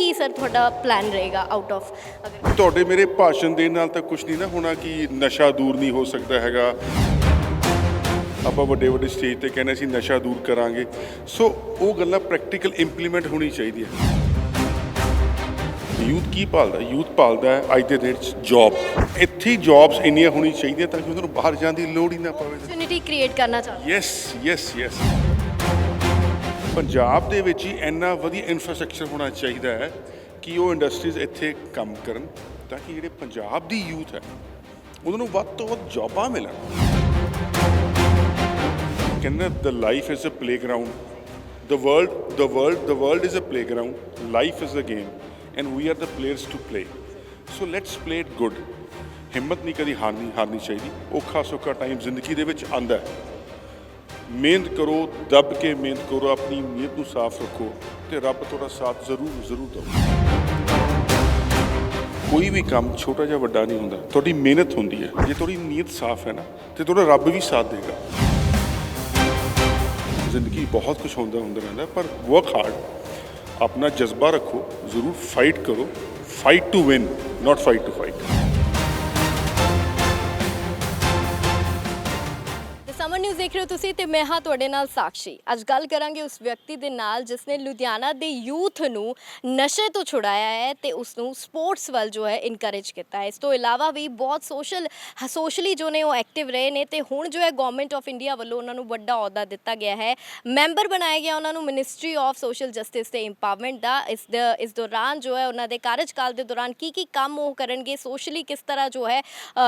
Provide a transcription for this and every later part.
ਕੀ sir ਤੁਹਾਡਾ plan ਰਹੇਗਾ out of ਤੁਹਾਡੇ ਮੇਰੇ ਭਾਸ਼ਣ ਦੇ ਨਾਲ ਤਾਂ ਕੁਝ ਨਹੀਂ ਨਾ ਹੋਣਾ ਕਿ ਨਸ਼ਾ ਦੂਰ ਨਹੀਂ ਹੋ ਸਕਦਾ ਹੈਗਾ। ਆਪਾਂ ਵੱਡੇ ਵੱਡੇ ਸਟੇਜ ਤੇ ਕਹਿੰਦੇ ਸੀ ਨਸ਼ਾ ਦੂਰ ਕਰਾਂਗੇ। ਸੋ ਉਹ ਗੱਲਾਂ ਪ੍ਰੈਕਟੀਕਲ ਇੰਪਲੀਮੈਂਟ ਹੋਣੀ ਚਾਹੀਦੀ ਹੈ। ਯੂਥ ਕੀ ਪਾਲਦਾ? ਯੂਥ ਪਾਲਦਾ ਹੈ ਅੱਜ ਦੇ ਡੇਟ 'ਚ ਜੌਬ ਇੱਥੇ ਜੌਬਸ ਇੰਨੀਆਂ ਹੋਣੀ ਚਾਹੀਦੀਆਂ ਤਾਂ ਕਿ ਉਹਨਾਂ ਨੂੰ ਬਾਹਰ ਜਾਣ ਦੀ ਲੋੜ ਹੀ ਨਾ ਪਵੇ। ਓਪਰਚੁਨਿਟੀ ਕ੍ਰੀਏਟ ਕਰਨਾ ਚਾਹੁੰਦੇ ਯੈਸ ਯੈਸ ਯੈਸ ਪੰਜਾਬ ਦੇ ਵਿੱਚ ਹੀ ਇੰਨਾ ਵਧੀਆ ਇਨਫਰਾਸਟ੍ਰਕਚਰ ਹੋਣਾ ਚਾਹੀਦਾ ਹੈ ਕਿ ਉਹ ਇੰਡਸਟਰੀਜ਼ ਇੱਥੇ ਕੰਮ ਕਰਨ ਤਾਂ ਕਿ ਜਿਹੜੇ ਪੰਜਾਬ ਦੀ ਯੂਥ ਹੈ, ਉਹਨਾਂ ਨੂੰ ਵੱਧ ਤੋਂ ਵੱਧ ਜੌਬਾਂ ਮਿਲਣ। ਕਹਿੰਦੇ the life is a playground the world the world the world is a playground life is a game and we are the players to play so let's play it good ਹਿੰਮਤ ਨਹੀਂ ਕਦੀ ਹਾਰਨੀ ਹਾਰਨੀ ਚਾਹੀਦੀ। ਔਖਾ ਸੌਖਾ ਟਾਈਮ ਜ਼ਿੰਦਗੀ ਦੇ ਵਿੱਚ ਆਂਦਾ ਹੈ। ਮਿਹਨਤ ਕਰੋ, ਦੱਬ ਕੇ ਮਿਹਨਤ ਕਰੋ, ਆਪਣੀ ਨੀਅਤ ਨੂੰ ਸਾਫ਼ ਰੱਖੋ ਤੇ ਰੱਬ ਤੁਹਾਡਾ ਸਾਥ ਜ਼ਰੂਰ ਜ਼ਰੂਰ ਦੇਵੇ। ਕੋਈ ਵੀ ਕੰਮ ਛੋਟਾ ਜਾਂ ਵੱਡਾ ਨਹੀਂ ਹੁੰਦਾ, ਤੁਹਾਡੀ ਮਿਹਨਤ ਹੁੰਦੀ ਹੈ। ਜੇ ਤੁਹਾਡੀ ਨੀਅਤ ਸਾਫ਼ ਹੈ ਨਾ, ਤੇ ਤੁਹਾਡਾ ਰੱਬ ਵੀ ਸਾਥ ਦੇਗਾ। ਜ਼ਿੰਦਗੀ ਬਹੁਤ ਕੁਝ ਹੁੰਦਾ ਹੁੰਦਾ ਰਹਿੰਦਾ, ਪਰ ਵਰਕ ਹਾਰਡ ਆਪਣਾ ਜਜ਼ਬਾ ਰੱਖੋ, ਜ਼ਰੂਰ ਫਾਈਟ ਕਰੋ। Fight to win not fight to fight ਤੇ ਨਿਊਜ਼ ਦੇਖ ਰਹੇ ਹੋ ਤੁਸੀਂ ਤੇ ਮੈਂ ਹਾਂ ਤੁਹਾਡੇ ਨਾਲ ਸਾਕਸ਼ੀ। ਅੱਜ ਗੱਲ ਕਰਾਂਗੇ ਉਸ ਵਿਅਕਤੀ ਦੇ ਨਾਲ ਜਿਸ ਨੇ ਲੁਧਿਆਣਾ ਦੇ ਯੂਥ ਨੂੰ ਨਸ਼ੇ ਤੋਂ ਛੁਡਾਇਆ ਹੈ ਤੇ ਉਸ ਨੂੰ ਸਪੋਰਟਸ ਵੱਲ ਜੋ ਹੈ ਇਨਕਰੇਜ ਕੀਤਾ ਹੈ। ਇਸ ਤੋਂ ਇਲਾਵਾ ਵੀ ਬਹੁਤ ਸੋਸ਼ਲ ਸੋਸ਼ਲੀ ਜੋ ਨੇ ਉਹ ਐਕਟਿਵ ਰਹੇ ਨੇ ਤੇ ਹੁਣ ਜੋ ਹੈ ਗਵਰਨਮੈਂਟ ਆਫ ਇੰਡੀਆ ਵੱਲੋਂ ਉਹਨਾਂ ਨੂੰ ਵੱਡਾ ਅਹੁਦਾ ਦਿੱਤਾ ਗਿਆ ਹੈ। ਮੈਂਬਰ ਬਣਾਇਆ ਗਿਆ ਉਹਨਾਂ ਨੂੰ ਮਿਨਿਸਟਰੀ ਆਫ ਸੋਸ਼ਲ ਜਸਟਿਸ ਤੇ ਇੰਪਾਵਰਮੈਂਟ ਦਾ। ਇਸ ਦ- ਇਸ ਦੌਰਾਨ ਜੋ ਹੈ ਉਹਨਾਂ ਦੇ ਕਾਰਜਕਾਲ ਦੇ ਦੌਰਾਨ ਕੀ ਕੀ ਕੰਮ ਉਹ ਕਰਨਗੇ ਸੋਸ਼ਲੀ ਕਿਸ ਤਰ੍ਹਾਂ ਜੋ ਹੈ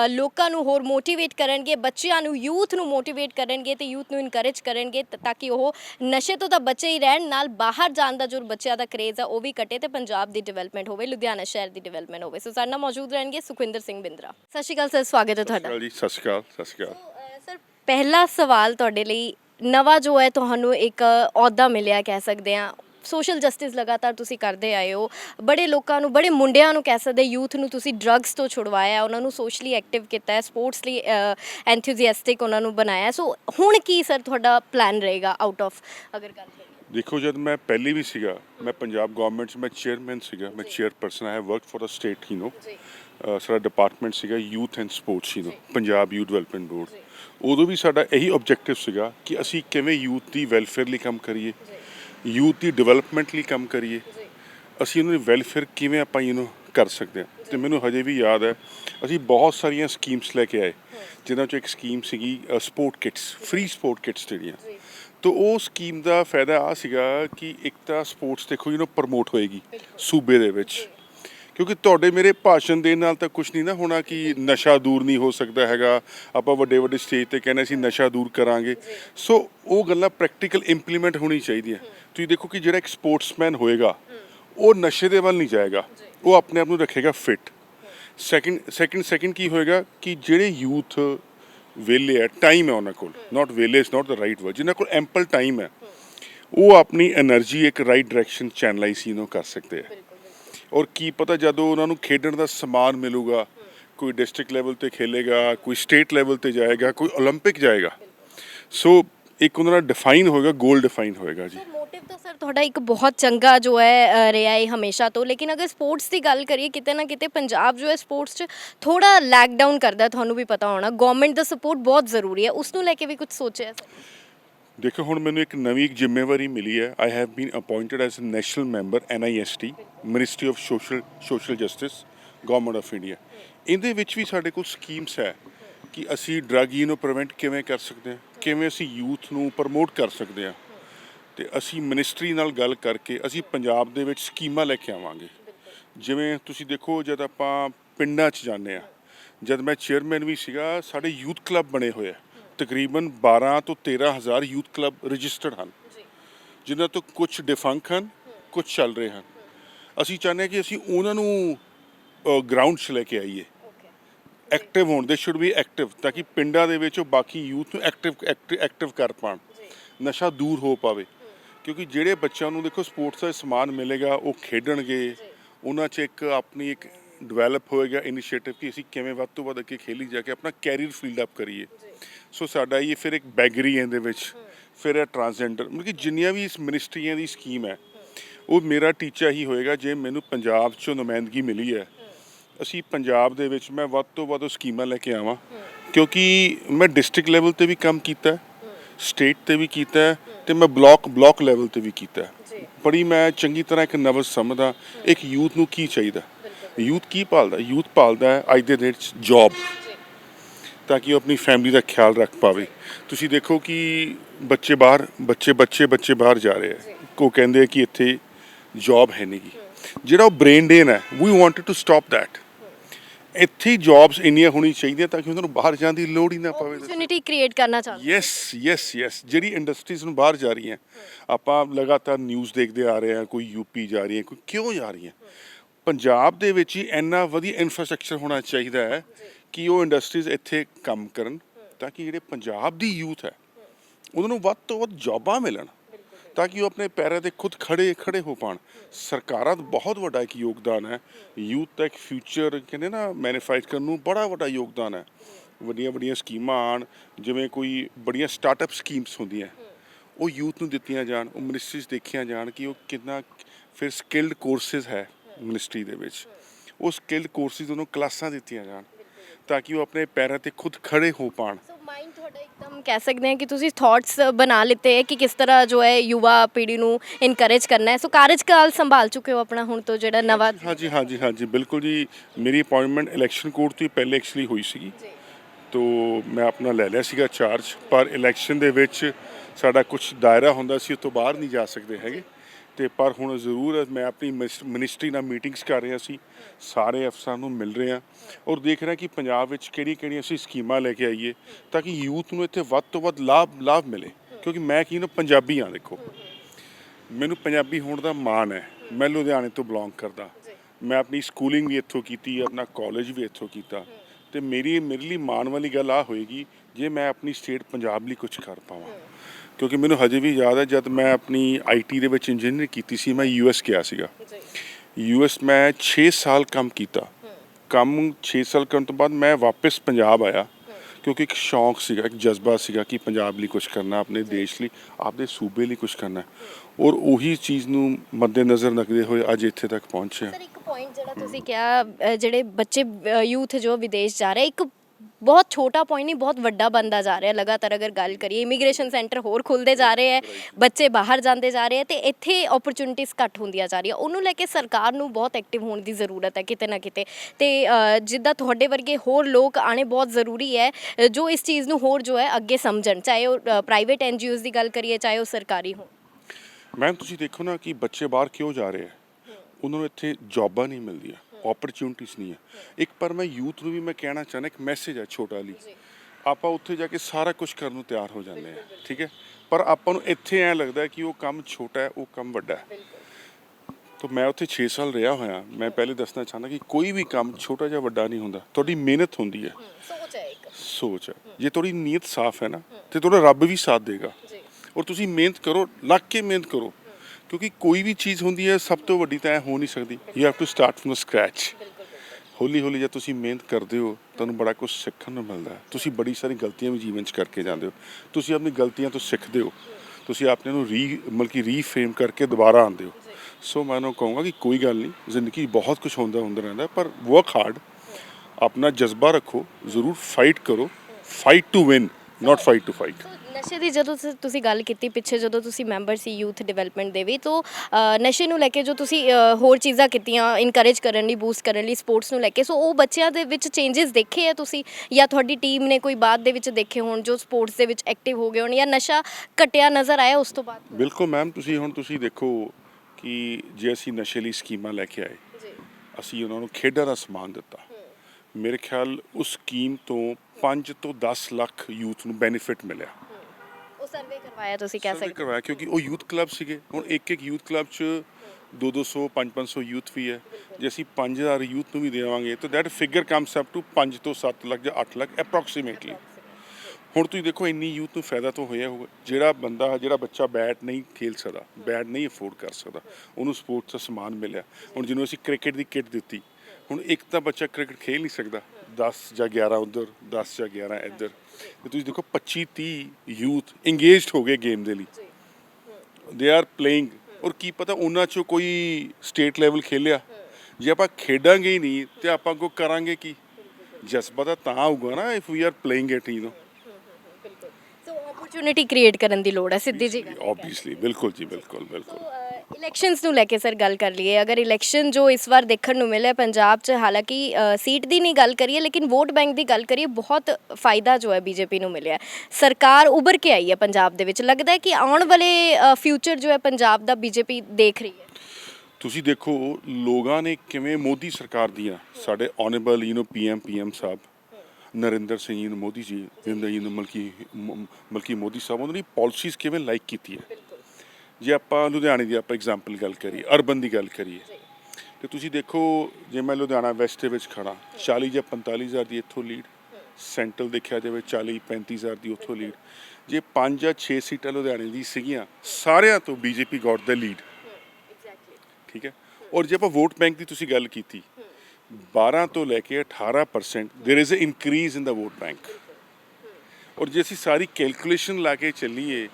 ਲੋਕਾਂ ਨੂੰ ਹੋਰ ਮੋਟੀਵੇਟ ਕਰਨਗੇ, ਬੱਚਿਆਂ ਨੂੰ, ਯੂਥ ਨੂੰ ਮੋਟੀਵੇਟ ਕਰਨਗੇ ਤੇ ਯੂਥ ਨੂੰ ਇਨਕਰੇਜ ਕਰਨਗੇ ਤ- ਕਿ ਉਹ ਨਸ਼ੇ ਤੋਂ ਤਾਂ ਬਚੇ ਹੀ ਰਹਿਣ ਨਾਲ ਬਾਹਰ ਜਾਣ ਦਾ ਜੋ ਬੱਚਿਆਂ ਦਾ ਕਰੇਜ਼ ਆ ਉਹ ਵੀ ਘਟੇ ਤੇ ਪੰਜਾਬ ਦੀ ਡਿਵੈਲਪਮੈਂਟ ਹੋਵੇ ਲੁਧਿਆਣਾ ਸ਼ਹਿਰ ਦੀ ਡਿਵੈਲਪਮੈਂਟ ਹੋਵੇ। ਸੋ ਸਾਡੇ ਨਾਲ ਮੌਜੂਦ ਰਹਿਣਗੇ ਸੁਖਵਿੰਦਰ ਸਿੰਘ ਬਿੰਦਰਾ। ਸਤਿ ਸ਼੍ਰੀ ਅਕਾਲ ਸਰ ਸਵਾਗਤ ਹੈ ਤੁਹਾਡਾ। ਸਤਿ ਸ਼੍ਰੀ ਅਕਾਲ ਜੀ ਸਤਿ ਸ਼੍ਰੀ ਅਕਾਲ ਸਤਿ ਸ਼੍ਰੀ ਅਕਾਲ। ਅ, ਸਰ ਪਹਿਲਾ ਸਵਾਲ ਤੁਹਾਡੇ ਲਈ ਨਵਾਂ ਜੋ ਹੈ ਤੁਹਾਨੂੰ ਇੱਕ ਅਹੁਦਾ ਮਿਲਿਆ ਕਹਿ ਸਕਦੇ ਆ ਸੋਸ਼ਲ ਜਸਟਿਸ ਲਗਾਤਾਰ ਤੁਸੀਂ ਕਰਦੇ ਆਏ ਹੋ। ਬੜੇ ਲੋਕਾਂ ਨੂੰ ਬੜੇ ਮੁੰਡਿਆਂ ਨੂੰ ਕਹਿ ਸਕਦੇ ਯੂਥ ਨੂੰ ਤੁਸੀਂ ਡਰੱਗਸ ਤੋਂ ਛੁਡਵਾਇਆ ਉਹਨਾਂ ਨੂੰ ਸੋਸ਼ਲੀ ਐਕਟਿਵ ਕੀਤਾ ਹੈ ਸਪੋਰਟਸ ਲਈ ਐਂਥੂਸੀਆਸਟਿਕ ਉਹਨਾਂ ਨੂੰ ਬਣਾਇਆ ਸੋ ਹੁਣ ਕੀ ਸਰ ਤੁਹਾਡਾ ਪਲਾਨ ਰਹੇਗਾ ਆਊਟ ਆਫ ਅਗਰ ਗੱਲ ਦੇਖੋ ਜਦ ਮੈਂ ਪਹਿਲੀ ਵੀ ਸੀਗਾ ਮੈਂ ਪੰਜਾਬ ਗਵਰਨਮੈਂਟ 'ਚ ਮੈਂ ਚੇਅਰਮੈਨ ਸੀਗਾ ਮੈਂ chairperson I work for a state you know ਸਾਡਾ ਡਿਪਾਰਟਮੈਂਟ ਸੀਗਾ youth and sports you know Punjab youth development board ਉਦੋਂ ਵੀ ਸਾਡਾ ਇਹੀ ਆਬਜੈਕਟਿਵ ਸੀਗਾ ਕਿ ਅਸੀਂ ਕਿਵੇਂ ਯੂਥ ਦੀ ਵੈਲਫੇਅਰ ਲਈ ਕੰਮ ਕਰੀਏ। ਯੂਥ ਦੀ ਡਿਵੈਲਪਮੈਂਟ ਲਈ ਕੰਮ ਕਰੀਏ। ਅਸੀਂ ਉਹਨਾਂ ਦੀ ਵੈਲਫੇਅਰ ਕਿਵੇਂ ਆਪਾਂ ਇਹਨੂੰ ਕਰ ਸਕਦੇ ਹਾਂ? ਤੇ ਮੈਨੂੰ ਹਜੇ ਵੀ ਯਾਦ ਹੈ ਅਸੀਂ ਬਹੁਤ ਸਾਰੀਆਂ ਸਕੀਮਸ ਲੈ ਕੇ ਆਏ। ਜਿਨ੍ਹਾਂ ਚੋਂ ਇੱਕ ਸਕੀਮ ਸੀਗੀ sport kits free sport kits ਜਿਹੜੀਆਂ। ਤੋ ਉਹ ਸਕੀਮ ਦਾ ਫਾਇਦਾ ਆ ਸੀਗਾ ਕਿ ਇੱਕ ਤਾਂ ਸਪੋਰਟਸ ਦੇਖੋ نو ਪ੍ਰਮੋਟ ਹੋਏਗੀ ਸੂਬੇ ਦੇ ਵਿੱਚ। ਕਿਉਂਕਿ ਤੁਹਾਡੇ ਮੇਰੇ ਭਾਸ਼ਣ ਦੇ ਨਾਲ ਤਾਂ ਕੁਝ ਨਹੀਂ ਨਾ ਹੋਣਾ ਕਿ ਨਸ਼ਾ ਦੂਰ ਨਹੀਂ ਹੋ ਸਕਦਾ ਹੈਗਾ। ਆਪਾਂ ਵੱਡੇ ਵੱਡੇ ਸਟੇਜ ਤੇ ਕਹਿੰਦੇ ਸੀ ਨਸ਼ਾ ਦੂਰ ਕਰਾਂਗੇ। ਸੋ ਉਹ ਗੱਲਾਂ ਪ੍ਰੈਕਟੀਕਲ ਇੰਪਲੀਮੈਂਟ ਹੋਣੀ ਚਾਹੀਦੀ ਹੈ ਤੁਸੀਂ ਦੇਖੋ ਕਿ ਜਿਹੜਾ ਇੱਕ ਸਪੋਰਟਸਮੈਨ ਹੋਏਗਾ, ਉਹ ਨਸ਼ੇ ਦੇ ਵੱਲ ਨਹੀਂ ਜਾਏਗਾ। ਉਹ ਆਪਣੇ ਆਪ ਨੂੰ ਰੱਖੇਗਾ ਫਿਟ ਸੈਕਿੰਡ ਸੈਕਿੰਡ ਸੈਕਿੰਡ ਕੀ ਹੋਏਗਾ ਕਿ ਜਿਹੜੇ ਯੂਥ ਵੇਲੇ ਹੈ ਟਾਈਮ ਹੈ ਉਹਨਾਂ ਕੋਲ। ਨਾਟ ਵੇਲੇ ਇਸ ਨਾਟ ਦਾ ਰਾਈਟ ਵਰਡ ਜਿਨ੍ਹਾਂ ਕੋਲ ਐਂਪਲ ਟਾਈਮ ਹੈ ਉਹ ਆਪਣੀ એનર્ਜੀ ਇੱਕ ਰਾਈਟ ਡਾਇਰੈਕਸ਼ਨ ਚੈਨਲਾਈਜ਼ ਹੀ ਕਰ ਸਕਦੇ ਹੈ ਔਰ ਕੀ ਪਤਾ ਜਦੋਂ ਉਹਨਾਂ ਨੂੰ ਖੇਡਣ ਦਾ ਸਮਾਨ ਮਿਲੂਗਾ ਕੋਈ ਡਿਸਟ੍ਰਿਕਟ ਲੈਵਲ ਤੇ ਖੇਲੇਗਾ ਕੋਈ ਸਟੇਟ ਲੈਵਲ ਤੇ ਜਾਏਗਾ ਕੋਈ 올림픽 ਜਾਏਗਾ ਸੋ ਇੱਕ ਉਹਨਾਂ ਦਾ ਡਿਫਾਈਨ ਹੋਏਗਾ ਗੋਲ ਡਿਫਾਈਨ ਹੋਏਗਾ ਜੀ ਮੋਟਿਵ ਤਾਂ ਸਰ ਤੁਹਾਡਾ ਇੱਕ ਬਹੁਤ ਚੰਗਾ ਜੋ ਹੈ ਅ, ਰਿਹਾ ਹੈ ਹਮੇਸ਼ਾ ਤੋਂ ਲੇਕਿਨ ਅਗਰ ਸਪੋਰਟਸ ਦੀ ਗੱਲ ਕਰੀਏ ਕਿਤੇ ਨਾ ਕਿਤੇ ਪੰਜਾਬ ਜੋ ਹੈ ਸਪੋਰਟਸ 'ਚ ਥੋੜਾ ਲੈਗ ਡਾਊਨ ਕਰਦਾ ਹੈ, ਤੁਹਾਨੂੰ ਵੀ ਪਤਾ ਹੋਣਾ ਗਵਰਨਮੈਂਟ ਦਾ ਸਪੋਰਟ ਬਹੁਤ ਜ਼ਰੂਰੀ ਹੈ ਉਸ ਨੂੰ ਲੈ ਕੇ ਵੀ ਕੁਝ ਸੋਚਿਆ ਹੈ ਸਰ ਦੇਖੋ, ਹੁਣ ਮੈਨੂੰ ਇੱਕ ਨਵੀਂ ਇੱਕ ਜ਼ਿੰਮੇਵਾਰੀ ਮਿਲੀ ਹੈ। I have been appointed as a national member NIST ministry of social social justice government of India ਇਹਦੇ ਵਿੱਚ ਵੀ ਸਾਡੇ ਕੋਲ ਸਕੀਮਸ ਹੈ ਕਿ ਅਸੀਂ ਡਰੱਗ ਨੂੰ ਪ੍ਰੀਵੈਂਟ ਕਿਵੇਂ ਕਰ ਸਕਦੇ ਹਾਂ, ਕਿਵੇਂ ਅਸੀਂ ਯੂਥ ਨੂੰ ਪ੍ਰਮੋਟ ਕਰ ਸਕਦੇ ਹਾਂ। ਤੇ ਅਸੀਂ ਮਿਨਿਸਟਰੀ ਨਾਲ ਗੱਲ ਕਰਕੇ ਅਸੀਂ ਪੰਜਾਬ ਦੇ ਵਿੱਚ ਸਕੀਮਾਂ ਲੈ ਕੇ ਆਵਾਂਗੇ। ਜਿਵੇਂ ਤੁਸੀਂ ਦੇਖੋ, ਜਦ ਆਪਾਂ ਪਿੰਡਾਂ 'ਚ ਜਾਂਦੇ ਆ ਜਦ ਮੈਂ ਚੇਅਰਮੈਨ ਵੀ ਸੀਗਾ, ਸਾਡੇ ਯੂਥ ਕਲੱਬ ਬਣੇ ਹੋਏ ਆ। ਤਕਰੀਬਨ 12 ਤੋਂ 13 ਹਜ਼ਾਰ ਯੂਥ ਕਲੱਬ ਰਜਿਸਟਰਡ ਹਨ। ਜਿਨ੍ਹਾਂ ਤੋਂ ਕੁਝ ਡਿਫੰਕ ਹਨ ਕੁਝ ਚੱਲ ਰਹੇ ਹਨ। ਅਸੀਂ ਚਾਹੁੰਦੇ ਹਾਂ ਕਿ ਅਸੀਂ ਉਹਨਾਂ ਨੂੰ ਗਰਾਊਂਡ 'ਚ ਲੈ ਕੇ ਆਈਏ। ਐਕਟਿਵ ਹੋਣ ਦੇ ਸ਼ੁੱਡ ਬੀ ਐਕਟਿਵ ਤਾਂ ਕਿ ਪਿੰਡਾਂ ਦੇ ਵਿੱਚ ਉਹ ਬਾਕੀ ਯੂਥ ਨੂੰ ਐਕਟਿਵ ਐਕਟਿਵ ਕਰ ਪਾਣ। ਨਸ਼ਾ ਦੂਰ ਹੋ ਪਾਵੇ। ਕਿਉਂਕਿ ਜਿਹੜੇ ਬੱਚਿਆਂ ਨੂੰ ਦੇਖੋ ਸਪੋਰਟਸ ਦਾ ਸਮਾਨ ਮਿਲੇਗਾ ਉਹ ਖੇਡਣਗੇ। ਉਹਨਾਂ 'ਚ ਇੱਕ ਆਪਣੀ ਇੱਕ ਡਿਵੈਲਪ ਹੋਏਗਾ ਇਨੀਸ਼ੀਏਟਿਵ ਕਿ ਅਸੀਂ ਕਿਵੇਂ ਵੱਧ ਤੋਂ ਵੱਧ ਅੱਗੇ ਖੇਲੀ ਜਾ ਕੇ ਆਪਣਾ ਕੈਰੀਅਰ ਫੀਲਡ ਅਪ ਕਰੀਏ। ਸੋ ਸਾਡਾ ਇਹ ਫਿਰ ਇੱਕ ਬੈਗਰੀ ਇਹਦੇ ਵਿੱਚ। ਫਿਰ ਇਹ ਟਰਾਂਸਜੈਂਡਰ ਮਤਲਬ ਕਿ ਜਿੰਨੀਆਂ ਵੀ ਇਸ ਮਿਨਿਸਟਰੀਆਂ ਦੀ ਸਕੀਮ ਹੈ ਉਹ ਮੇਰਾ ਟੀਚਾ ਹੀ ਹੋਏਗਾ ਜੇ ਮੈਨੂੰ ਪੰਜਾਬ 'ਚੋਂ ਨੁਮਾਇੰਦਗੀ ਮਿਲੀ ਹੈ। ਅਸੀਂ ਪੰਜਾਬ ਦੇ ਵਿੱਚ ਮੈਂ ਵੱਧ ਤੋਂ ਵੱਧ ਉਹ ਸਕੀਮਾਂ ਲੈ ਕੇ ਆਵਾਂ। ਕਿਉਂਕਿ ਮੈਂ ਡਿਸਟ੍ਰਿਕਟ ਲੈਵਲ ਤੇ ਵੀ ਕੰਮ ਕੀਤਾ ਸਟੇਟ ਤੇ ਵੀ ਕੀਤਾ ਹੈ, ਤੇ ਮੈਂ ਬਲਾਕ ਬਲਾਕ ਲੈਵਲ ਤੇ ਵੀ ਕੀਤਾ ਹੈ। ਬੜੀ ਮੈਂ ਚੰਗੀ ਤਰ੍ਹਾਂ ਇੱਕ ਨਵਜ਼ ਸਮਝਦਾ ਇੱਕ ਯੂਥ ਨੂੰ ਕੀ ਚਾਹੀਦਾ? ਯੂਥ ਕੀ ਪਾਲਦਾ? ਯੂਥ ਪਾਲਦਾ ਹੈ ਅੱਜ ਦੇ ਡੇਟ 'ਚ ਜੌਬ ਤਾਂ ਕਿ ਉਹ ਆਪਣੀ ਫੈਮਿਲੀ ਦਾ ਖਿਆਲ ਰੱਖ ਪਾਵੇ। ਤੁਸੀਂ ਦੇਖੋ ਕਿ ਬੱਚੇ ਬਾਹਰ ਬੱਚੇ ਬੱਚੇ ਬੱਚੇ ਬਾਹਰ ਜਾ ਰਹੇ ਆ ਕੋ ਕਹਿੰਦੇ ਕਿ ਇੱਥੇ ਜੌਬ ਹੈ ਨਹੀਂ ਜਿਹੜਾ ਉਹ ਬ੍ਰੇਨ ਡੇਨ ਹੈ we wanted to stop that ਇੱਥੇ ਜੌਬਸ ਇੰਨੀਆਂ ਹੋਣੀ ਚਾਹੀਦੀਆਂ ਤਾਂ ਕਿ ਉਹਨਾਂ ਨੂੰ ਬਾਹਰ ਜਾਣ ਦੀ ਲੋੜ ਹੀ ਨਾ ਪਵੇ। ਓਪਰਚ्युनिटी ਕ੍ਰੀਏਟ ਕਰਨਾ ਚਾਹੁੰਦੇ ਯੈਸ ਯੈਸ ਯੈਸ ਜਿਹੜੀ ਇੰਡਸਟਰੀਜ਼ ਨੂੰ ਬਾਹਰ ਜਾ ਰਹੀਆਂ ਆਪਾਂ ਲਗਾਤਾਰ ਨਿਊਜ਼ ਦੇਖਦੇ ਆ ਰਹੇ ਆ ਕੋਈ ਯੂਪੀ ਜਾ ਰਹੀ ਹੈ ਕੋਈ ਕਿਉਂ ਜਾ ਰਹੀ ਹੈ ਪੰਜਾਬ ਦੇ ਵਿੱਚ ਹੀ ਇੰਨਾ ਵਧੀਆ ਇਨਫਰਾਸਟ੍ਰਕਚਰ ਹੋਣਾ ਚਾਹੀਦਾ ਹੈ ਕਿ ਉਹ ਇੰਡਸਟਰੀਜ਼ ਇੱਥੇ ਕੰਮ ਕਰਨ ਤਾਂ ਕਿ ਜਿਹੜੇ ਪੰਜਾਬ ਦੀ ਯੂਥ ਹੈ, ਉਹਨਾਂ ਨੂੰ ਵੱਧ ਤੋਂ ਵੱਧ ਜੌਬਾਂ ਮਿਲਣ ਤਾਂ ਕਿ ਉਹ ਆਪਣੇ ਪੈਰਾਂ ਤੇ ਖੁਦ ਖੜੇ ਖੜੇ ਹੋ ਪਾਣ। ਸਰਕਾਰਾਂ ਦਾ ਬਹੁਤ ਵੱਡਾ ਇੱਕ ਯੋਗਦਾਨ ਹੈ। ਯੂਥ ਦਾ ਇੱਕ ਫਿਊਚਰ ਕਹਿੰਦੇ ਨਾ ਮੈਨੀਫਾਈਡ ਕਰਨ ਨੂੰ ਬੜਾ ਵੱਡਾ ਯੋਗਦਾਨ ਹੈ। ਵੱਡੀਆਂ ਵੱਡੀਆਂ ਸਕੀਮਾਂ ਆਣ ਜਿਵੇਂ ਕੋਈ ਬੜੀਆਂ ਸਟਾਰਟਅਪ ਸਕੀਮਸ ਹੁੰਦੀਆਂ। ਉਹ ਯੂਥ ਨੂੰ ਦਿੱਤੀਆਂ ਜਾਣ, ਉਹ ਮਿਨਿਸਟਰੀਜ਼ ਦੇਖੀਆਂ ਜਾਣ ਕਿ ਉਹ ਕਿੰਨਾ ਫਿਰ ਸਕਿਲਡ ਕੋਰਸਸ ਹੈ। ਮਿਨਿਸਟਰੀ ਦੇ ਵਿੱਚ ਉਹ ਸਕਿਲਡ ਕੋਰਸਿਸ ਉਹਨੂੰ ਕਲਾਸਾਂ ਦਿੱਤੀਆਂ ਜਾਣ ਤਾਂ ਕਿ ਉਹ ਆਪਣੇ ਪੈਰਾਂ ਤੇ ਖੁਦ ਖੜੇ ਹੋ ਪਾਣ। ਸੋ ਮਾਈਂਡ ਤੁਹਾਡਾ ਇੱਕਦਮ ਕਹਿ ਸਕਦੇ ਹਾਂ ਕਿ ਤੁਸੀਂ ਥਾਟਸ ਬਣਾ ਲਿੱਤੇ ਹੈ ਕਿ ਕਿਸ ਤਰ੍ਹਾਂ ਜੋ ਹੈ ਯੁਵਾ ਪੀੜ੍ਹੀ ਨੂੰ ਇਨਕਰੇਜ ਕਰਨਾ ਹੈ। ਸੋ ਕਾਰਜਕਾਲ ਸੰਭਾਲ ਚੁੱਕੇ ਹੋ ਆਪਣਾ ਹੁਣ ਤੋਂ ਜਿਹੜਾ ਨਵਾਂ ਹਾਂਜੀ ਹਾਂਜੀ ਹਾਂਜੀ ਬਿਲਕੁਲ ਜੀ। ਮੇਰੀ ਅਪਾਇੰਟਮੈਂਟ ਇਲੈਕਸ਼ਨ ਕੋਰਟ ਤੋਂ ਹੀ ਪਹਿਲੇ ਐਕਚੁਅਲੀ ਹੋਈ ਸੀਗੀ। ਤੋ ਮੈਂ ਆਪਣਾ ਲੈ ਲਿਆ ਸੀਗਾ ਚਾਰਜ ਪਰ ਇਲੈਕਸ਼ਨ ਦੇ ਵਿੱਚ ਸਾਡਾ ਕੁਝ ਦਾਇਰਾ ਹੁੰਦਾ ਸੀ ਉਹ ਤੋਂ ਬਾਹਰ ਨਹੀਂ ਜਾ ਸਕਦੇ ਹੈਗੇ। ਤੇ ਪਰ ਹੁਣ ਜ਼ਰੂਰ ਮੈਂ ਆਪਣੀ ਮਿਨਿਸ- ਮਿਨਿਸਟਰੀ ਨਾਲ ਮੀਟਿੰਗਸ ਕਰ ਰਿਹਾ ਸੀ। ਸਾਰੇ ਅਫਸਰਾਂ ਨੂੰ ਮਿਲ ਰਹੇ। ਹਾਂ ਔਰ ਦੇਖ ਰਿਹਾ ਕਿ ਪੰਜਾਬ ਵਿੱਚ ਕਿਹੜੀ ਕਿਹੜੀਆਂ ਅਸੀਂ ਸਕੀਮਾਂ ਲੈ ਕੇ ਆਈਏ ਤਾਂ ਕਿ ਯੂਥ ਨੂੰ ਇੱਥੇ ਵੱਧ ਤੋਂ ਵੱਧ ਲਾਭ ਲਾਭ ਮਿਲੇ। ਕਿਉਂਕਿ ਮੈਂ ਕੀ ਨਾ ਪੰਜਾਬੀ ਹਾਂ, ਦੇਖੋ। ਮੈਨੂੰ ਪੰਜਾਬੀ ਹੋਣ ਦਾ ਮਾਣ ਹੈ। ਮੈਂ ਲੁਧਿਆਣੇ ਤੋਂ ਬਿਲੋਂਗ ਕਰਦਾ। ਮੈਂ ਆਪਣੀ ਸਕੂਲਿੰਗ ਵੀ ਇੱਥੋਂ ਕੀਤੀ, ਆਪਣਾ ਕਾਲਜ ਵੀ ਇੱਥੋਂ ਕੀਤਾ। ਤੇ ਮੇਰੀ, ਮੇਰੇ ਲਈ ਮਾਣ ਵਾਲੀ ਗੱਲ ਆ ਹੋਏਗੀ, ਜੇ ਮੈਂ ਆਪਣੀ ਸਟੇਟ ਪੰਜਾਬ ਲਈ ਕੁਝ ਕਰ ਪਾਵਾਂ। ਕਿਉਂਕਿ ਮੈਨੂੰ ਹਜੇ ਵੀ ਯਾਦ ਹੈ ਜਦ ਮੈਂ ਆਪਣੀ ਆਈਟੀ ਦੇ ਵਿੱਚ ਇੰਜੀਨੀਅਰ ਕੀਤੀ ਸੀ ਮੈਂ ਯੂਐਸ ਗਿਆ ਸੀਗਾ। ਯੂਐਸ ਮੈਂ 6 ਸਾਲ ਕੰਮ ਕੀਤਾ। ਕੰਮ 6 ਸਾਲ ਕਰਨ ਤੋਂ ਬਾਅਦ ਮੈਂ ਵਾਪਸ ਪੰਜਾਬ ਆਇਆ। ਕਿਉਂਕਿ ਇੱਕ ਸ਼ੌਂਕ ਸੀਗਾ ਇੱਕ ਜਜ਼ਬਾ ਸੀਗਾ ਕਿ ਪੰਜਾਬ ਲਈ ਕੁਝ ਕਰਨਾ ਆਪਣੇ ਦੇਸ਼ ਲਈ ਆਪਦੇ ਸੂਬੇ ਲਈ ਕੁਝ ਕਰਨਾ। ਔਰ ਉਹੀ ਚੀਜ਼ ਨੂੰ ਮੱਦੇਨਜ਼ਰ ਰੱਖਦੇ ਹੋਏ ਅੱਜ ਇੱਥੇ ਤੱਕ ਪਹੁੰਚੇ ਹਾਂ। ਸਰ ਇੱਕ ਪੁਆਇੰਟ ਜਿਹੜਾ ਤੁਸੀਂ ਕਿਹਾ ਜਿਹੜੇ ਬੱਚੇ ਯੂਥ ਜੋ ਵਿਦੇਸ਼ ਜਾ ਰਹੇ ਇੱਕ ਬਹੁਤ ਛੋਟਾ ਪੁਆਇੰਟ ਨਹੀਂ ਬਹੁਤ ਵੱਡਾ ਬੰਦਾ ਜਾ ਰਿਹਾ ਲਗਾਤਾਰ ਅਗਰ ਗੱਲ ਕਰੀਏ ਇਮੀਗ੍ਰੇਸ਼ਨ ਸੈਂਟਰ ਹੋਰ ਖੁੱਲਦੇ ਜਾ ਰਹੇ ਹੈ ਬੱਚੇ ਬਾਹਰ ਜਾਂਦੇ ਜਾ ਰਹੇ ਹੈ ਤੇ ਇੱਥੇ ਓਪਰਚ्युनिटीज ਘੱਟ ਹੁੰਦੀਆਂ ਜਾ ਰਹੀਆਂ ਉਹਨੂੰ ਲੈ ਕੇ ਸਰਕਾਰ ਨੂੰ ਬਹੁਤ ਐਕਟਿਵ ਹੋਣ ਦੀ ਜ਼ਰੂਰਤ ਹੈ ਕਿਤੇ ਨਾ ਕਿਤੇ ਤੇ ਜਿੱਦਾਂ ਤੁਹਾਡੇ ਵਰਗੇ ਹੋਰ ਲੋਕ ਆਣੇ ਬਹੁਤ ਜ਼ਰੂਰੀ ਹੈ ਜੋ ਇਸ ਚੀਜ਼ ਨੂੰ ਹੋਰ ਜੋ ਹੈ ਅੱਗੇ ਸਮਝਣ ਚਾਹੇ ਉਹ ਪ੍ਰਾਈਵੇਟ ਐਨਜੀਓਜ਼ ਦੀ ਗੱਲ ਕਰੀਏ ਚਾਹੇ ਉਹ ਸਰਕਾਰੀ ਹੋ ਮੈਮ ਤੁਸੀਂ ਦੇਖੋ ਨਾ ਕਿ ਬੱਚੇ ਬਾਹਰ ਕਿਉਂ ਜਾ ਰਹੇ ਆ ਉਹਨਾਂ ਨੂੰ ਇੱਥੇ ਜੌਬਾਂ ਨਹੀਂ ਮਿਲਦੀਆਂ ਓਪਰਚ्युनिटीज ਨਹੀਂ ਹੈ। ਇੱਕ ਪਰ ਮੈਂ ਯੂਥ ਨੂੰ ਵੀ ਮੈਂ ਕਹਿਣਾ ਚਾਹੁੰਦਾ ਇੱਕ ਮੈਸੇਜ ਹੈ ਛੋਟਾ ਲਈ ਆਪਾਂ ਉੱਥੇ ਜਾ ਕੇ ਸਾਰਾ ਕੁਝ ਕਰਨ ਨੂੰ ਤਿਆਰ ਹੋ ਜਾਂਦੇ ਆ ਠੀਕ ਹੈ? ਪਰ ਆਪਾਂ ਨੂੰ ਇੱਥੇ ਐ ਲੱਗਦਾ ਕਿ ਉਹ ਕੰਮ ਛੋਟਾ ਹੈ ਉਹ ਕੰਮ ਵੱਡਾ ਹੈ। ਤੋ ਮੈਂ ਉੱਥੇ 6 ਸਾਲ ਰਿਹਾ ਹੋਇਆ। ਮੈਂ ਪਹਿਲੇ ਦੱਸਣਾ ਚਾਹੁੰਦਾ ਕਿ ਕੋਈ ਵੀ ਕੰਮ ਛੋਟਾ ਜਾਂ ਵੱਡਾ ਨਹੀਂ ਹੁੰਦਾ। ਤੁਹਾਡੀ ਮਿਹਨਤ ਹੁੰਦੀ ਹੈ। ਸੋਚ ਹੈ ਇੱਕ। ਸੋਚ ਜੇ ਤੁਹਾਡੀ ਨੀਅਤ ਸਾਫ਼ ਹੈ ਨਾ ਤੇ ਤੁਹਾਡਾ ਰੱਬ ਵੀ ਸਾਥ ਦੇਗਾ। ਔਰ ਤੁਸੀਂ ਮਿਹਨਤ ਕਰੋ ਲੱਗ ਕੇ ਮਿਹਨਤ ਕਰੋ। ਕਿਉਂਕਿ ਕੋਈ ਵੀ ਚੀਜ਼ ਹੁੰਦੀ ਹੈ, ਸਭ ਤੋਂ ਵੱਡੀ ਤਾਂ ਇਹ ਹੋ ਨਹੀਂ ਸਕਦੀ। You have to start from scratch ਹੌਲੀ ਹੌਲੀ ਜਦ ਤੁਸੀਂ ਮਿਹਨਤ ਕਰਦੇ ਹੋ, ਤੁਹਾਨੂੰ ਬੜਾ ਕੁਝ ਸਿੱਖਣ ਨੂੰ ਮਿਲਦਾ। ਤੁਸੀਂ ਬੜੀ ਸਾਰੀ ਗਲਤੀਆਂ ਵੀ ਜੀਵਨ 'ਚ ਕਰਕੇ ਜਾਂਦੇ ਹੋ। ਤੁਸੀਂ ਆਪਣੀ ਗਲਤੀਆਂ ਤੋਂ ਸਿੱਖਦੇ ਹੋ। ਤੁਸੀਂ ਆਪਣੇ ਨੂੰ ਰੀ, ਮਤਲਬ ਕਿ ਰੀਫਰੇਮ ਕਰਕੇ ਦੁਬਾਰਾ ਆਉਂਦੇ ਹੋ। ਸੋ ਮੈਂ ਉਹਨੂੰ ਕਹੂੰਗਾ ਕਿ ਕੋਈ ਗੱਲ ਨਹੀਂ, ਜ਼ਿੰਦਗੀ 'ਚ ਬਹੁਤ ਕੁਝ ਹੁੰਦਾ ਹੁੰਦਾ ਰਹਿੰਦਾ, ਪਰ ਵਰਕ ਹਾਰਡ ਆਪਣਾ ਜਜ਼ਬਾ ਰੱਖੋ, ਜ਼ਰੂਰ ਫਾਈਟ ਕਰੋ। Fight to win not fight to fight ਨਸ਼ੇ ਦੀ ਜਦੋਂ ਤੁਸ- ਤੁਸੀਂ ਗੱਲ ਕੀਤੀ ਪਿੱਛੇ ਜਦੋਂ ਤੁਸੀਂ ਮੈਂਬਰ ਸੀ ਯੂਥ ਡਿਵੈਲਪਮੈਂਟ ਦੇ ਵੀ ਤੋਂ ਅ, ਨਸ਼ੇ ਨੂੰ ਲੈ ਕੇ ਜੋ ਤੁਸੀਂ ਅ, ਹੋਰ ਚੀਜ਼ਾਂ ਕੀਤੀਆਂ ਇਨਕਰੇਜ ਕਰਨ ਲਈ ਬੂਸਟ ਕਰਨ ਲਈ ਸਪੋਰਟਸ ਨੂੰ ਲੈ ਕੇ ਸੋ ਉਹ ਬੱਚਿਆਂ ਦੇ ਵਿੱਚ ਚੇਂਜਸ ਦੇਖੇ ਆ ਤੁਸੀਂ? ਜਾਂ ਤੁਹਾਡੀ ਟੀਮ ਨੇ ਕੋਈ ਬਾਅਦ ਦੇ ਵਿੱਚ ਦੇਖੇ ਹੋਣ ਜੋ ਸਪੋਰਟਸ ਦੇ ਵਿੱਚ ਐਕਟਿਵ ਹੋ ਗਏ ਹੋਣ ਜਾਂ ਨਸ਼ਾ ਘਟਿਆ ਨਜ਼ਰ ਆਇਆ ਉਸ ਤੋਂ ਬਾਅਦ? ਬਿਲਕੁਲ ਮੈਮ ਤੁਸੀਂ ਹੁਣ ਤੁਸੀਂ ਦੇਖੋ ਕਿ ਜੇ ਅਸੀਂ ਨਸ਼ੇ ਲਈ ਸਕੀਮਾਂ ਲੈ ਕੇ ਆਏ ਜੀ। ਅਸੀਂ ਉਹਨਾਂ ਨੂੰ ਖੇਡਾਂ ਦਾ ਸਮਾਨ ਦਿੱਤਾ। ਮੇਰੇ ਖਿਆਲ ਉਸ ਸਕੀਮ ਤੋਂ 5 ਤੋਂ 10 ਲੱਖ ਯੂਥ ਨੂੰ ਬੈਨੀਫਿਟ ਮਿਲਿਆ। ਉਹ ਸਰਵੇ ਕਰਵਾਇਆ ਤੁਸੀਂ ਕਹਿ ਸਰਵੇ ਸਕਦੇ ਕਰਵਾਇਆ ਕਿਉਂਕਿ ਉਹ ਯੂਥ ਕਲੱਬ ਸੀਗੇ। ਹੁਣ ਇੱਕ ਇੱਕ ਯੂਥ ਕਲੱਬ 'ਚ 2-200 5-500 ਯੂਥ ਵੀ ਹੈ। ਜੇ ਅਸੀਂ 5000 ਯੂਥ ਨੂੰ ਵੀ ਦੇਵਾਂਗੇ ਤਾਂ that figure comes up to 5 ਤੋਂ 7 ਲੱਖ ਜਾਂ 8 ਲੱਖ ਅਪਰੋਕਸੀਮੇਟਲੀ ਹੁਣ ਤੁਸੀਂ ਦੇਖੋ ਇੰਨੀ ਯੂਥ ਨੂੰ ਫਾਇਦਾ ਤਾਂ ਹੋਇਆ ਹੋਊਗਾ। ਜਿਹੜਾ ਬੰਦਾ ਜਿਹੜਾ ਬੱਚਾ ਬੈਟ ਨਹੀਂ ਖੇਲ ਸਕਦਾ ਬੈਟ ਨਹੀਂ ਅਫੋਰਡ ਕਰ ਸਕਦਾ ਉਹਨੂੰ ਸਪੋਰਟਸ ਦਾ ਸਮਾਨ ਮਿਲਿਆ। ਹੁਣ ਜਿਹਨੂੰ ਅਸੀਂ ਕ੍ਰਿਕਟ ਦੀ ਕਿੱਟ ਦਿੱਤੀ ਹੁਣ ਇੱਕ ਤਾਂ ਬੱਚਾ ਕ੍ਰਿਕਟ ਖੇਲ ਨਹੀਂ ਸਕਦਾ। 10 ਜਾਂ 11 ਉਧਰ 10 ਜਾਂ 11 ਇੱਧਰ। ਤੇ ਤੁਸੀਂ ਦੇਖੋ 25 30 ਯੂਥ ਇੰਗੇਜਡ ਹੋ ਗਏ ਗੇਮ ਦੇ ਲਈ। ਦੇ ਆਰ ਪਲੇਇੰਗ ਔਰ ਕੀ ਪਤਾ ਉਹਨਾਂ ਚੋਂ ਕੋਈ ਸਟੇਟ ਲੈਵਲ ਖੇਲਿਆ। ਜੇ ਆਪਾਂ ਖੇਡਾਂਗੇ ਹੀ ਨਹੀਂ ਤੇ ਆਪਾਂ ਕੋ ਕਰਾਂਗੇ ਕੀ? ਜਜ਼ਬਾ ਤਾਂ ਤਾਂ ਆਊਗਾ ਨਾ if we are playing it you know so opportunity create ਕਰਨ ਦੀ ਲੋੜ ਹੈ ਸਿੱਧੀ ਜੀ ਆਬਵੀਅਸਲੀ ਬਿਲਕੁਲ ਜੀ ਬਿਲਕੁਲ ਬਿਲਕੁਲ। ਇਲੈਕਸ਼ਨਸ ਨੂੰ ਲੈ ਕੇ ਸਰ ਗੱਲ ਕਰ ਲਈਏ। ਅਗਰ ਇਲੈਕਸ਼ਨ ਜੋ ਇਸ ਵਾਰ ਦੇਖਣ ਨੂੰ ਮਿਲਿਆ ਪੰਜਾਬ 'ਚ ਹਾਲਾਂਕਿ ਅ, ਸੀਟ ਦੀ ਨਹੀਂ ਗੱਲ ਕਰੀਏ ਲੇਕਿਨ ਵੋਟ ਬੈਂਕ ਦੀ ਗੱਲ ਕਰੀਏ ਬਹੁਤ ਫਾਇਦਾ ਜੋ ਹੈ ਬੀਜੇਪੀ ਨੂੰ ਮਿਲਿਆ। ਹੈ। ਸਰਕਾਰ ਉਭਰ ਕੇ ਆਈ ਹੈ ਪੰਜਾਬ ਦੇ ਵਿੱਚ। ਲੱਗਦਾ ਹੈ ਕਿ ਆਉਣ ਵਾਲੇ ਫਿਊਚਰ ਜੋ ਹੈ ਪੰਜਾਬ ਦਾ ਬੀਜੇਪੀ ਦੇਖ ਰਹੀ ਹੈ। ਤੁਸੀਂ ਦੇਖੋ ਲੋਕਾਂ ਨੇ ਕਿਵੇਂ ਮੋਦੀ ਸਰਕਾਰ ਦੀਆਂ ਸਾਡੇ honourable you know PM PM ਸਾਹਿਬ ਨਰਿੰਦਰ ਸਿੰਘ ਜੀ ਨੂੰ ਮੋਦੀ ਜੀ ਨਰਿੰਦਰ ਜੀ ਨੂੰ ਮਲਕੀ ਮ- ਮਲਕੀ ਮੋਦੀ ਸਾਹਿਬ ਉਹਨਾਂ ਦੀ ਪਾਲਿਸੀਜ਼ ਕਿਵੇਂ ਲਾਈਕ ਕੀਤੀ ਹੈ? ਜੇ ਆਪਾਂ ਲੁਧਿਆਣੇ ਦੀ ਆਪਾਂ ਐਗਜ਼ਾਮਪਲ ਗੱਲ ਕਰੀਏ ਅਰਬਨ ਦੀ ਗੱਲ ਕਰੀਏ ਤੇ ਤੁਸੀਂ ਦੇਖੋ ਜੇ ਮੈਂ ਲੁਧਿਆਣਾ ਵੈਸਟ ਦੇ ਵਿੱਚ ਖੜਾ 40 ਜਾਂ 45 ਹਜ਼ਾਰ ਦੀ ਇੱਥੋਂ ਲੀਡ ਸੈਂਟਰਲ ਦੇਖਿਆ ਜਾਵੇ 40 35 ਹਜ਼ਾਰ ਦੀ ਉੱਥੋਂ ਲੀਡ ਜੇ 5 ਜਾਂ 6 ਸੀਟਾਂ ਲੁਧਿਆਣੇ ਦੀ ਸੀਗੀਆਂ ਸਾਰਿਆਂ ਤੋਂ ਬੀਜੇਪੀ ਗੋਟ ਦਾ ਲੀਡ ਠੀਕ ਹੈ ਔਰ ਜੇ ਆਪਾਂ ਵੋਟ ਬੈਂਕ ਦੀ ਤੁਸੀਂ ਗੱਲ ਕੀਤੀ 12 ਤੋਂ ਲੈ ਕੇ 18% there is a increase in the vote bank ਔਰ ਜੇ ਅਸੀਂ ਸਾਰੀ ਕੈਲਕੂਲੇਸ਼ਨ ਲਾ ਕੇ ਚੱਲੀਏ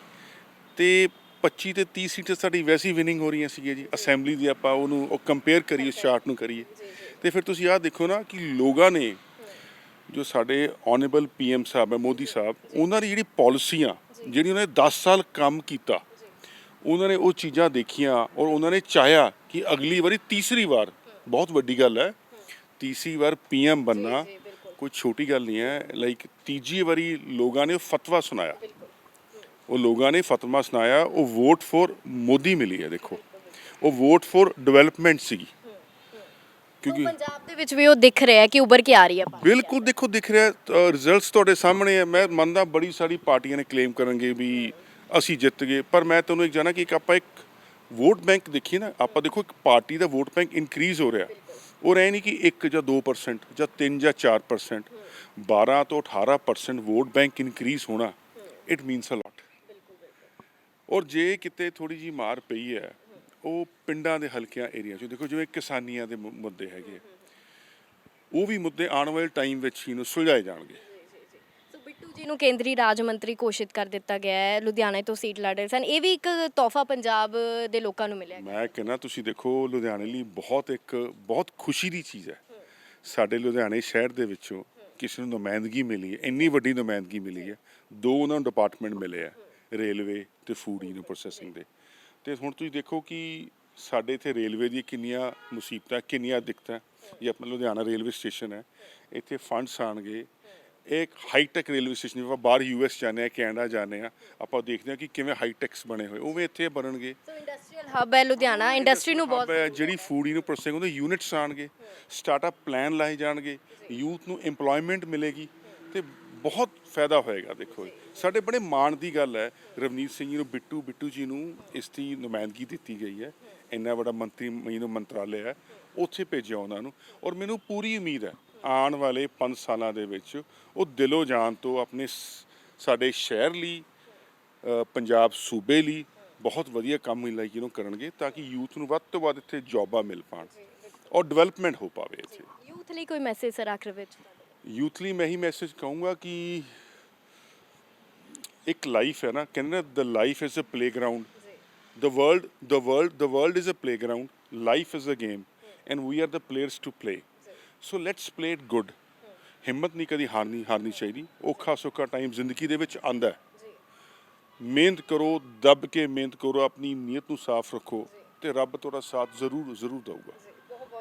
ਤੇ 25 ਤੇ 30 ਸੀਟਾਂ ਸਾਡੀ ਵੈਸੀ ਵਿਨਿੰਗ ਹੋ ਰਹੀਆਂ ਸੀਗੀਆਂ ਜੀ। ਅਸੈਂਬਲੀ ਦੀ ਆਪਾਂ ਉਹਨੂੰ ਉਹ ਕੰਪੇਅਰ ਕਰੀਏ ਉਸ ਚਾਰਟ ਨੂੰ ਕਰੀਏ। ਤੇ ਫਿਰ ਤੁਸੀਂ ਆਹ ਦੇਖੋ ਨਾ ਕਿ ਲੋਕਾਂ ਨੇ ਜੋ ਸਾਡੇ ਆਨਰੇਬਲ ਪੀਐਮ ਸਾਹਿਬ ਹੈ ਮੋਦੀ ਸਾਹਿਬ ਉਹਨਾਂ ਦੀ ਜਿਹੜੀ ਪਾਲਿਸੀਆਂ ਜਿਹੜੀ ਉਹਨਾਂ ਨੇ 10 ਸਾਲ ਕੰਮ ਕੀਤਾ ਉਹਨਾਂ ਨੇ ਉਹ ਚੀਜ਼ਾਂ ਦੇਖੀਆਂ ਔਰ ਉਹਨਾਂ ਨੇ ਚਾਹਿਆ ਕਿ ਅਗਲੀ ਵਾਰੀ ਤੀਸਰੀ ਵਾਰ ਬਹੁਤ ਵੱਡੀ ਗੱਲ ਹੈ ਤੀਸਰੀ ਵਾਰ ਪੀਐਮ ਬੰਨਾ ਕੋਈ ਛੋਟੀ ਗੱਲ ਨਹੀਂ ਹੈ ਲਾਈਕ ਤੀਜੀ ਵਾਰੀ ਲੋਕਾਂ ਨੇ ਫਤਵਾ ਸੁਣਾਇਆ। ਉਹ ਲੋਕਾਂ ਨੇ ਫਤਵਾ ਸੁਣਾਇਆ ਉਹ ਵੋਟ ਫॉर ਮੋਦੀ ਮਿਲੀ ਹੈ ਦੇਖੋ। ਉਹ ਵੋਟ ਫॉर ਡਿਵੈਲਪਮੈਂਟ ਸੀਗੀ। ਕਿਉਂਕਿ ਪੰਜਾਬ ਦੇ ਵਿੱਚ ਵੀ ਉਹ ਦਿਖ ਰਿਹਾ ਹੈ ਕਿ ਉੱਭਰ ਕੇ ਆ ਰਹੀ ਹੈ। ਬਿਲਕੁਲ ਦੇਖੋ ਦਿਖ ਰਿਹਾ ਰਿਜ਼ਲਟਸ ਤੁਹਾਡੇ ਸਾਹਮਣੇ ਹੈ। ਮੈਂ ਮੰਨਦਾ ਬੜੀ ਸਾਰੀ ਪਾਰਟੀਆਂ ਨੇ ਕਲੇਮ ਕਰਨਗੇ ਵੀ ਅਸੀਂ ਜਿੱਤ ਗਏ। ਪਰ ਮੈਂ ਤੁਹਾਨੂੰ ਇੱਕ ਜਾਣਾ ਕਿ ਇੱਕ ਆਪਾਂ ਇੱਕ ਵੋਟ ਬੈਂਕ ਦੇਖੀਏ ਨਾ ਆਪਾਂ ਦੇਖੋ ਇੱਕ ਪਾਰਟੀ ਦਾ ਵੋਟ ਬੈਂਕ ਇਨਕਰੀਜ਼ ਹੋ ਰਿਹਾ ਉਹ ਰਹਿ ਨਹੀਂ ਕਿ 1 ਜਾਂ 2% ਜਾਂ 3 ਜਾਂ 4% 12 ਤੋਂ 18% ਵੋਟ ਬੈਂਕ ਇਨਕਰੀਜ਼ ਹੋਣਾ ਇਟ ਮੀਨਸ ਅ ਔਰ ਜੇ ਕਿਤੇ ਥੋੜੀ ਜੀ ਮਾਰ ਪਈ ਹੈ ਉਹ ਪਿੰਡਾਂ ਦੇ ਹਲਕਿਆਂ ਏਰੀਆ 'ਚ ਦੇਖੋ ਜਿਵੇਂ ਕਿਸਾਨੀਆਂ ਦੇ ਮੁ- ਮੁੱਦੇ ਹੈਗੇ। ਉਹ ਵੀ ਮੁੱਦੇ ਆਉਣ ਵਾਲੇ ਟਾਈਮ ਵਿੱਚ ਹੀ ਨੂੰ ਸੁਲਝਾਏ ਜਾਣਗੇ। ਸੋ ਬਿੱਟੂ ਜੀ ਨੂੰ ਕੇਂਦਰੀ ਰਾਜ ਮੰਤਰੀ ਘੋਸ਼ਿਤ ਕਰ ਦਿੱਤਾ ਗਿਆ ਹੈ ਲੁਧਿਆਣੇ ਤੋਂ ਸੀਟ ਲੜ ਰਹੇ ਸਨ। ਇਹ ਵੀ ਇੱਕ ਤੋਹਫਾ ਪੰਜਾਬ ਦੇ ਲੋਕਾਂ ਨੂੰ ਮਿਲਿਆ ਮੈਂ ਕਹਿੰਦਾ ਤੁਸੀਂ ਦੇਖੋ ਲੁਧਿਆਣੇ ਲਈ ਬਹੁਤ ਇੱਕ ਬਹੁਤ ਖੁਸ਼ੀ ਦੀ ਚੀਜ਼ ਹੈ। ਸਾਡੇ ਲੁਧਿਆਣੇ ਸ਼ਹਿਰ ਦੇ ਵਿੱਚੋਂ ਕਿਸੇ ਨੂੰ ਨੁਮਾਇੰਦਗੀ ਮਿਲੀ ਹੈ ਇੰਨੀ ਵੱਡੀ ਨੁਮਾਇੰਦਗੀ ਮਿਲੀ ਹੈ। ਦੋ ਉਹਨਾਂ ਨੂੰ ਡਿਪਾਰਟਮੈਂਟ ਮਿਲੇ ਆ ਰੇਲਵੇ ਤੇ ਫੂਡ ਯੂਨੋ ਪ੍ਰੋਸੈਸਿੰਗ ਦੇ। ਤੇ ਹੁਣ ਤੁਸੀਂ ਦੇਖੋ ਕਿ ਸਾਡੇ ਇੱਥੇ ਰੇਲਵੇ ਦੀ ਕਿੰਨੀਆਂ ਮੁਸੀਬਤਾਂ ਕਿੰਨੀਆਂ ਦਿੱਕਤਾਂ ਇਹ ਆਪਣਾ ਲੁਧਿਆਣਾ ਰੇਲਵੇ ਸਟੇਸ਼ਨ ਹੈ ਇੱਥੇ ਫੰਡਸ ਆਣਗੇ ਇਹ ਇੱਕ ਹਾਈਟੈਕ ਰੇਲਵੇ ਸਟੇਸ਼ਨ ਜਿਵੇਂ ਆਪਾਂ ਬਾਹਰ ਯੂਐਸ ਜਾਂਦੇ ਆ ਕੈਨੇਡਾ ਜਾਂਦੇ ਆ ਆਪਾਂ ਦੇਖਦੇ ਆ ਕਿ ਕਿਵੇਂ ਹਾਈਟੈਕਸ ਬਣੇ ਹੋਏ ਉਵੇਂ ਇੱਥੇ ਬਣਨਗੇ। ਸੋ ਇੰਡਸਟਰੀਅਲ ਹੱਬ ਹੈ ਲੁਧਿਆਣਾ ਇੰਡਸਟਰੀ ਨੂੰ ਬਹੁਤ ਜਿਹੜੀ ਫੂਡ ਨੂੰ ਪ੍ਰੋਸੈਸਿੰਗ ਉਹਦੇ ਯੂਨਿਟਸ ਆਣਗੇ ਸਟਾਰਟਅਪ ਪਲਾਨ ਲਾਏ ਜਾਣਗੇ ਯੂਥ ਨੂੰ EMPLOYMENT ਮਿਲੇਗੀ ਤੇ ਬਹੁਤ ਫਾਇਦਾ ਹੋਏਗਾ, ਦੇਖੋ ਸਾਡੇ ਬੜੇ ਮਾਣ ਦੀ ਗੱਲ ਹੈ, ਰਵਨੀਤ ਸਿੰਘ ਜੀ ਨੂੰ, ਬਿੱਟੂ ਬਿੱਟੂ ਜੀ ਨੂੰ ਇਸ ਦੀ ਨੁਮਾਇੰਦਗੀ ਦਿੱਤੀ ਗਈ ਹੈ। ਇੰਨਾ ਵੱਡਾ ਮੰਤਰੀ ਮੈਨੂੰ ਮੰਤਰਾਲੇ ਹੈ, ਉੱਥੇ ਭੇਜਿਆ ਉਹਨਾਂ ਨੂੰ। ਔਰ ਮੈਨੂੰ ਪੂਰੀ ਉਮੀਦ ਹੈ, ਆਉਣ ਵਾਲੇ 5 ਸਾਲਾਂ ਦੇ ਵਿੱਚ ਉਹ ਦਿਲੋਂ ਜਾਨ ਤੋਂ ਆਪਣੇ ਸਾਡੇ ਸ਼ਹਿਰ ਲਈ ਪੰਜਾਬ ਸੂਬੇ ਲਈ ਬਹੁਤ ਵਧੀਆ ਕੰਮ ਹੀ ਲਾਈ ਜਿਹਨੂੰ ਕਰਨਗੇ ਤਾਂ ਕਿ ਯੂਥ ਨੂੰ ਵੱਧ ਤੋਂ ਵੱਧ ਇੱਥੇ ਜੌਬਾਂ ਮਿਲ ਪਾਣ ਔਰ ਡਿਵੈਲਪਮੈਂਟ ਹੋ ਪਾਵੇ ਇੱਥੇ। ਯੂਥ ਲਈ ਕੋਈ ਮੈਸੇਜ ਸਰ ਆਖਰ ਵਿੱਚ? ਯੂਥ ਲਈ ਮੈਂ ਹੀ ਮੈਸੇਜ ਕਹੂੰਗਾ ਕਿ ਇੱਕ ਲਾਈਫ ਹੈ ਨਾ ਕਹਿੰਦੇ ਨਾ the life is a playground the world the world the world is a playground life is a game and we are the players to play so let's play it good ਹਿੰਮਤ ਨਹੀਂ ਕਦੀ ਹਾਰਨੀ ਹਾਰਨੀ ਚਾਹੀਦੀ। ਔਖਾ ਸੌਖਾ ਟਾਈਮ ਜ਼ਿੰਦਗੀ ਦੇ ਵਿੱਚ ਆਂਦਾ ਹੈ। ਮਿਹਨਤ ਕਰੋ ਦੱਬ ਕੇ ਮਿਹਨਤ ਕਰੋ ਆਪਣੀ ਨੀਅਤ ਨੂੰ ਸਾਫ਼ ਰੱਖੋ ਤੇ ਰੱਬ ਤੁਹਾਡਾ ਸਾਥ ਜ਼ਰੂਰ ਜ਼ਰੂਰ ਦਊਗਾ।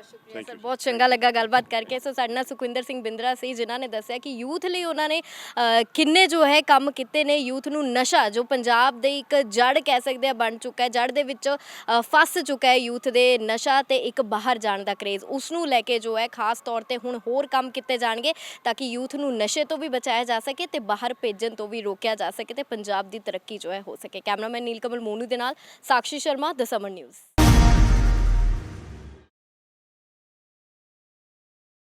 ਸਰ ਬਹੁਤ ਚੰਗਾ ਲੱਗਾ ਗੱਲਬਾਤ ਕਰਕੇ। ਸੋ ਸਾਡੇ ਨਾਲ ਸੁਖਵਿੰਦਰ ਸਿੰਘ ਬਿੰਦਰਾ ਸੀ ਜਿਨ੍ਹਾਂ ਨੇ ਦੱਸਿਆ ਕਿ ਯੂਥ ਲਈ ਉਹਨਾਂ ਨੇ ਅ, ਕਿੰਨੇ ਜੋ ਹੈ ਕੰਮ ਕੀਤੇ ਨੇ ਯੂਥ ਨੂੰ ਨਸ਼ਾ ਜੋ ਪੰਜਾਬ ਦੇ ਇੱਕ ਜੜ ਕਹਿ ਸਕਦੇ ਆ ਬਣ ਚੁੱਕਾ ਹੈ ਜੜ ਦੇ ਵਿੱਚ ਅ, ਫਸ ਚੁੱਕਾ ਹੈ ਯੂਥ ਦੇ ਨਸ਼ਾ ਤੇ ਇੱਕ ਬਾਹਰ ਜਾਣ ਦਾ ਕਰੇਜ਼। ਉਸ ਨੂੰ ਲੈ ਕੇ ਜੋ ਹੈ ਖਾਸ ਤੌਰ ਤੇ ਹੁਣ ਹੋਰ ਕੰਮ ਕੀਤੇ ਜਾਣਗੇ ਤਾਂ ਕਿ ਯੂਥ ਨੂੰ ਨਸ਼ੇ ਤੋਂ ਵੀ ਬਚਾਇਆ ਜਾ ਸਕੇ ਤੇ ਬਾਹਰ ਭੇਜਣ ਤੋਂ ਵੀ ਰੋਕਿਆ ਜਾ ਸਕੇ ਤੇ ਪੰਜਾਬ ਦੀ ਤਰੱਕੀ ਜੋ ਹੈ ਹੋ ਸਕੇ। ਕੈਮਰਾਮੈਨ ਨੀਲਕਮਲ ਮੋਨੂ ਦੇ ਨਾਲ ਸਾਕਸ਼ੀ ਸ਼ਰਮਾ ਦਸਮਨ ਨਿਊਜ਼।